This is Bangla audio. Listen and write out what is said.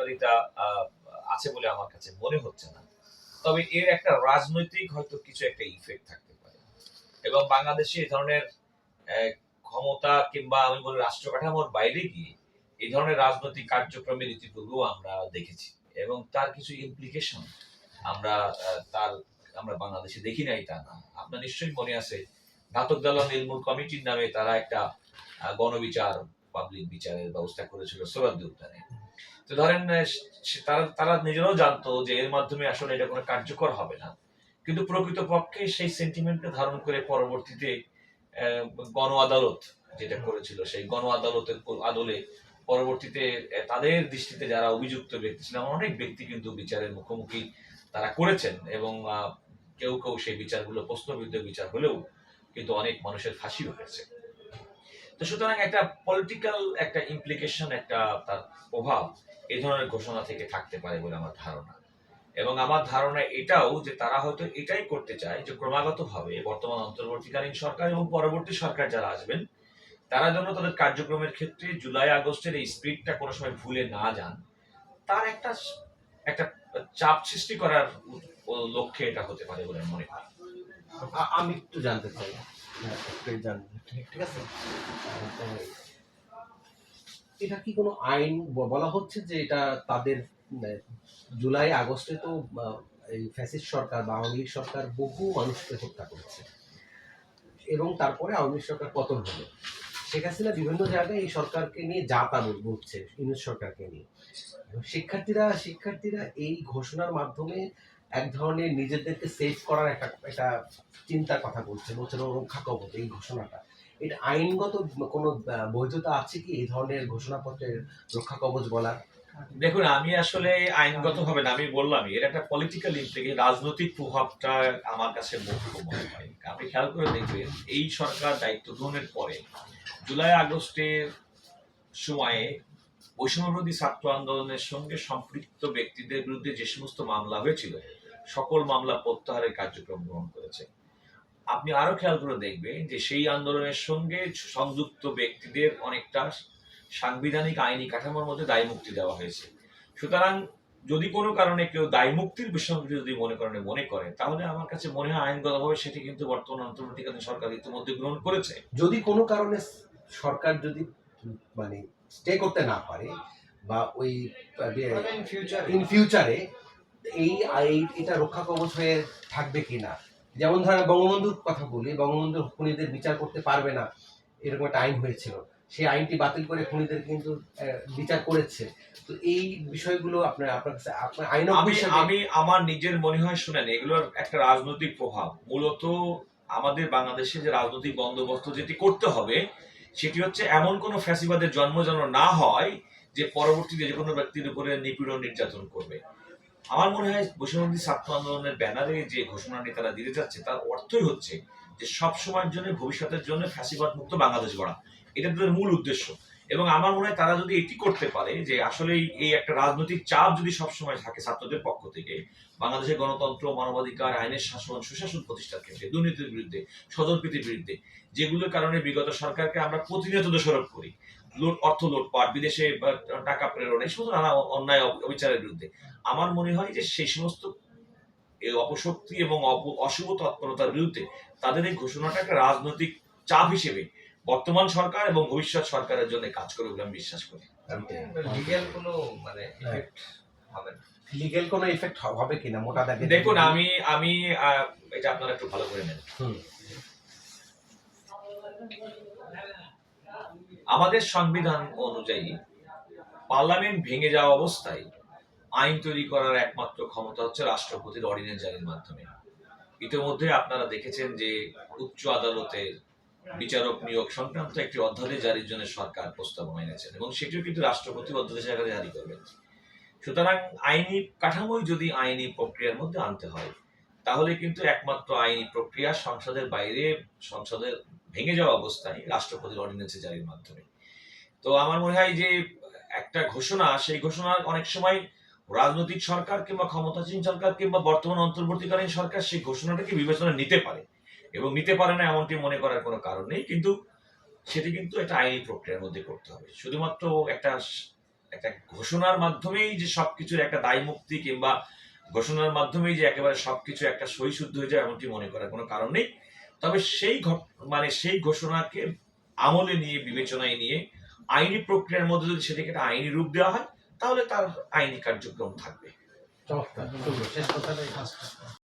কার্যকারিতা আছে বলে আমার কাছে মনে হচ্ছে না। তবে এর একটা রাজনৈতিক হয়তো কিছু একটা ইফেক্ট থাকতে পারে। এবং বাংলাদেশে এই ধরনের ক্ষমতা কিংবা আমি বলি রাষ্ট্র কাঠামোর বাইরে গিয়ে এই ধরনের রাজনৈতিক কার্যক্রমের ইতিপূর্বেও আমরা দেখেছি। এবং তার কিছু ইমপ্লিকেশন আমরা তার, আমরা বাংলাদেশে দেখি নাই তা না। আপনার নিশ্চয়ই মনে আছে, ঘাতক দলন নির্মূল কমিটির নামে তারা একটা গণবিচার পাবলিক বিচারের ব্যবস্থা করেছিল সোরাদ্দি উদ্যানে তো ধরেন তারা তারা নিজেরাও জানতো যে এর মাধ্যমে আসলে এটা কোনো কার্যকর হবে না। কিন্তু প্রকৃতপক্ষে সেই সেন্টিমেন্টকে ধারণ করে পরবর্তীতে গণ আদালত যেটা করেছিল, সেই গণ আদালতের আদলে পরবর্তীতে তাদের দৃষ্টিতে যারা অভিযুক্ত ব্যক্তি ছিলেন অনেক ব্যক্তি কিন্তু বিচারের মুখোমুখি তারা করেছেন এবং কেউ কেউ সেই বিচারগুলো প্রশ্নবিদ্ধ বিচার হলেও কিন্তু অনেক মানুষের ফাঁসিও হয়েছে। তো সুতরাং একটা পলিটিক্যাল একটা ইমপ্লিকেশন একটা তার প্রভাব এই ধরনের ঘোষণা থেকে থাকতে পারে বলে আমার ধারণা। এবং আমার ধারণা এটাও যে তারা হয়তো এটাই করতে চায় যে ক্রমাগতভাবে বর্তমান অন্তর্বর্তীকালীন সরকার এবং পরবর্তী সরকার যারা আসবেন, তারা যেন তাদের কার্যক্রমের ক্ষেত্রে জুলাই আগস্টের এই স্পিডটা কোনো সময় ভুলে না যান, তার একটা একটা চাপ সৃষ্টি করার লক্ষ্যে এটা হতে পারে বলে মনে হয় আমি একটু জানতে চাই। আছে? এটা কি কোনো আইন বলা হচ্ছে যে এটা তাদের জুলাই, আগস্টে তো এই ফ্যাসিস্ট সরকার বা আওয়ামী সরকার বহু মানুষকে হত্যা করেছে। এবং তারপরে আওয়ামী সরকার পতন হলো। শেখ হাসিনা বিভিন্ন জায়গায় এই সরকারকে নিয়ে যাতা বল- বলছে ইউনিট সরকারকে নিয়ে। শিক্ষার্থীরা শিক্ষার্থীরা এই ঘোষণার মাধ্যমে এক ধরনের নিজেদেরকে সেভ করার একটা একটা চিন্তার কথা বলছে বলছে রক্ষা কবচ এই ঘোষণাটা। এটা আইনগত কোনো বৈধতা আছে কি এই ধরনের ঘোষণাপত্রের রক্ষা কবচ বলার? দেখুন, আমি আসলে আইনগত ভাবে না, আমি বললাম এর একটা পলিটিক্যাল ইমপ্লিকে রাজনৈতিক প্রভাবটা আমার কাছে মুখ্য মনে হয়। আপনি খেয়াল করে দেখবেন, এই সরকার দায়িত্ব গ্রহণের পরে জুলাই আগস্টের সময়ে বৈষম্যবিরোধী ছাত্র আন্দোলনের সঙ্গে সম্পৃক্ত ব্যক্তিদের বিরুদ্ধে যে সমস্ত মামলা হয়েছিল সকল মামলা প্রত্যাহারের কার্যক্রম গ্রহণ করেছে। আপনি আরও খেয়াল করে দেখবেন যে সেই আন্দোলনের সঙ্গে সংযুক্ত ব্যক্তিদের অনেকটা সাংবিধানিক আইনি কাঠামোর মধ্যে দায় মুক্তি দেওয়া হয়েছে। সুতরাং যদি কোনো কারণে কেউ দায় মুক্তির বিষয়টি যদি মনে করেন মনে করে তাহলে আমার কাছে মনে হয় আইনগতভাবে সেটি কিন্তু বর্তমান অন্তর্বর্তীকালীন সরকার ইতিমধ্যে গ্রহণ করেছে। যদি কোনো কারণে সরকার যদি মানে স্টে করতে না পারে বা ওই ইন ফিউচারে এই এটা রক্ষা কবচ হয়ে থাকবে কিনা? যেমন ধরেন বঙ্গবন্ধুর কথা বলি বঙ্গবন্ধু খুনিদের বিচার করতে পারবে না এরকম একটা আইন হয়েছিল। সেই আইনটি বাতিল করে খুনিদের কিন্তু বিচার করেছে। তো এই বিষয়গুলো আপনার আপনার কাছে আপনার আইনজ্ঞ আমি আমি আমার নিজের মনে হয় শুনেন এগুলোর একটা রাজনৈতিক প্রভাব। মূলত আমাদের বাংলাদেশে যে রাজনৈতিক বন্দোবস্ত যেটি করতে হবে সেটি হচ্ছে এমন কোনো ফ্যাসিবাদের জন্ম যেন না হয় যে পরবর্তীতে যে কোনো ব্যক্তির উপরে নিপীড়ন নির্যাতন করবে। আমার মনে হয় বৈষম্যবিরোধী ছাত্র আন্দোলনের ব্যানারে যে ঘোষণাটি তারা দিতে যাচ্ছে তার অর্থই হচ্ছে যে সব সময়ের জন্য, ভবিষ্যতের জন্য ফ্যাসিবাদ মুক্ত বাংলাদেশ গড়া। এটা তাদের মূল উদ্দেশ্য। এবং আমার মনে হয় তারা যদি এটি করতে পারে যে আসলে এই একটা রাজনৈতিক চাপ যদি সবসময় থাকে ছাত্রদের পক্ষ থেকে, বাংলাদেশের গণতন্ত্র, মানবাধিকার, আইনের শাসন, সুশাসন প্রতিষ্ঠার ক্ষেত্রে, দুর্নীতির বিরুদ্ধে, স্বজনপ্রীতির বিরুদ্ধে যেগুলোর কারণে বিগত সরকারকে আমরা প্রতিনিয়ত দোষারোপ করি। লোট অর্থ লুটপাট, বিদেশে টাকা প্রেরণ, এই সমস্ত নানা অন্যায় অবিচারের বিরুদ্ধে। আমার মনে হয় যে সেই সমস্ত অপশক্তি এবং অশুভ তৎপরতার বিরুদ্ধে তাদের এই ঘোষণাটা একটা রাজনৈতিক চাপ হিসেবে বর্তমান সরকার এবং ভবিষ্যৎ সরকারের জন্য কাজ করবে বলে আমি বিশ্বাস করি। লিগ্যাল কোনো মানে ইফেক্ট হবে না। লিগেল কোনো এফেক্ট হবে কিনা মোটা দাগে দেখুন আমি আমি এটা আপনারা একটু ভালো করে নেন। আমাদের সংবিধান অনুযায়ী পার্লামেন্ট ভেঙে যাওয়া অবস্থায় আইন তৈরি করার একমাত্র ক্ষমতা হচ্ছে রাষ্ট্রপতির অর্ডিন্যান্স জারির মাধ্যমে। ইতিমধ্যে আপনারা দেখেছেন যে উচ্চ আদালতের বিচারক নিয়োগ সংক্রান্ত একটি অধ্যাদেশ জারির জন্য সরকার প্রস্তাবনা এনেছেন এবং সেটিও কিন্তু রাষ্ট্রপতি অধ্যাদেশ আকারে জারি করবেন। সুতরাং আইনি কাঠামোই যদি আইনি প্রক্রিয়ার মধ্যে আনতে হয়, তাহলে কিন্তু একমাত্র আইনি প্রক্রিয়া সংসদের বাইরে, সংসদের ভেঙে যাওয়া অবস্থায় রাষ্ট্রপতির অর্ডিন্যান্স জারির মাধ্যমে। তো আমার মনে হয় যে একটা ঘোষণা, সেই ঘোষণা অনেক সময় রাজনৈতিক সরকার কিংবা ক্ষমতাসীন সরকার কিংবা বর্তমান অন্তর্বর্তীকালীন সরকার সেই ঘোষণাটাকে বিবেচনা নিতে পারে। এবং নিতে পারে না এমনটি মনে করার কোনো কারণ নেই কিন্তু সেটি কিন্তু একটা আইনি প্রক্রিয়ার মধ্যে করতে হবে। শুধুমাত্র একটা একটা ঘোষণার মাধ্যমেই যে সবকিছুর একটা দায় মুক্তি কিংবা ঘোষণার মাধ্যমেই যে একেবারে সবকিছু একটা সই শুদ্ধ হয়ে যায় এমনটি মনে করার কোনো কারণ নেই। তবে সেই ঘট- মানে সেই ঘোষণাকে আমলে নিয়ে বিবেচনায় নিয়ে আইনি প্রক্রিয়ার মধ্যে যদি সেটাকে একটা আইনি রূপ দেওয়া হয় তাহলে তার আইনি কার্যক্রম থাকবে।